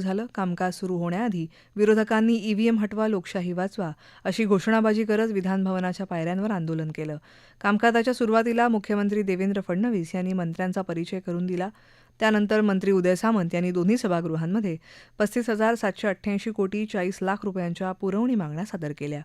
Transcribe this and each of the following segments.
झालं कामकाज सुरू होण्याआधी विरोधकांनी ईव्हीएम हटवा लोकशाही वाचवा अशी घोषणाबाजी करत विधानभवनाच्या पायऱ्यांवर आंदोलन केलं. कामकाजाच्या सुरुवातीला मुख्यमंत्री देवेंद्र फडणवीस यांनी मंत्र्यांचा परिचय करून दिला. त्यानंतर मंत्री उदय सामंत यांनी दोन्ही सभागृहांमध्ये पस्तीस हजार सातशे अठ्ठ्याऐंशी कोटी चाळीस लाख रुपयांच्या पुरवणी मागण्या सादर केल्या.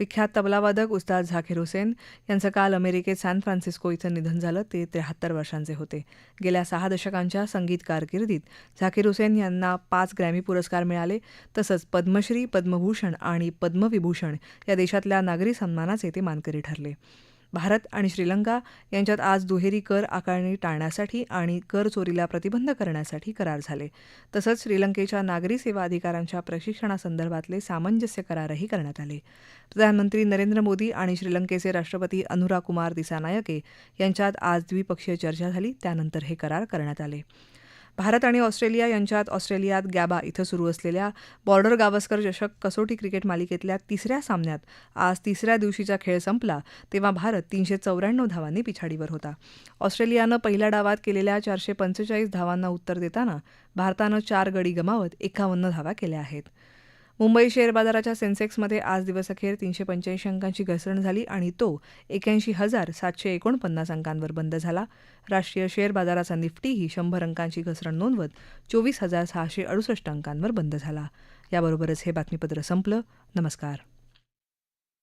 विख्यात तबलावादक उस्ताद झाकीर हुसेन यांचं काल अमेरिकेत सॅन फ्रान्सिस्को इथं निधन झालं. ते त्र्याहत्तर वर्षांचे होते. गेल्या सहा दशकांच्या संगीत कारकिर्दीत झाकीर हुसेन यांना पाच ग्रॅमी पुरस्कार मिळाले. तसंच पद्मश्री पद्मभूषण आणि पद्मविभूषण या देशातल्या नागरी सन्मानाचे ते मानकरी ठरले. भारत आणि श्रीलंका यांच्यात आज दुहेरी कर आकारणी टाळण्यासाठी आणि कर चोरीला प्रतिबंध करण्यासाठी करार झाले. तसंच श्रीलंकेच्या नागरी सेवा अधिकाऱ्यांच्या प्रशिक्षणासंदर्भातले सामंजस्य करारही करण्यात आले. प्रधानमंत्री नरेंद्र मोदी आणि श्रीलंकेचे राष्ट्रपती अनुरा कुमार दिसानायके यांच्यात आज द्विपक्षीय चर्चा झाली त्यानंतर हे करार करण्यात आले. भारत आणि ऑस्ट्रेलिया यांच्यात ऑस्ट्रेलियात गॅबा इथं सुरू असलेल्या बॉर्डर गावस्कर चषक कसोटी क्रिकेट मालिकेतल्या तिसऱ्या सामन्यात आज तिसऱ्या दिवशीचा खेळ संपला तेव्हा भारत तीनशे चौऱ्याण्णव धावांनी पिछाडीवर होता. ऑस्ट्रेलियानं पहिल्या डावात केलेल्या चारशे पंचेचाळीस धावांना उत्तर देताना भारतानं चार गडी गमावत एकावन्न धावा केल्या आहेत. मुंबई शेअर बाजाराच्या सेन्सेक्समध्ये आज दिवसअखेर तीनशे पंच्याऐंशी अंकांची घसरण झाली आणि तो एक्याऐंशी हजार सातशे एकोणपन्नास अंकांवर बंद झाला. राष्ट्रीय शेअर बाजाराचा निफ्टीही शंभर अंकांची घसरण नोंदवत चोवीस हजार सहाशे अडुसष्ट अंकांवर बंद झाला. याबरोबरच हे बातमीपत्र संपलं. नमस्कार.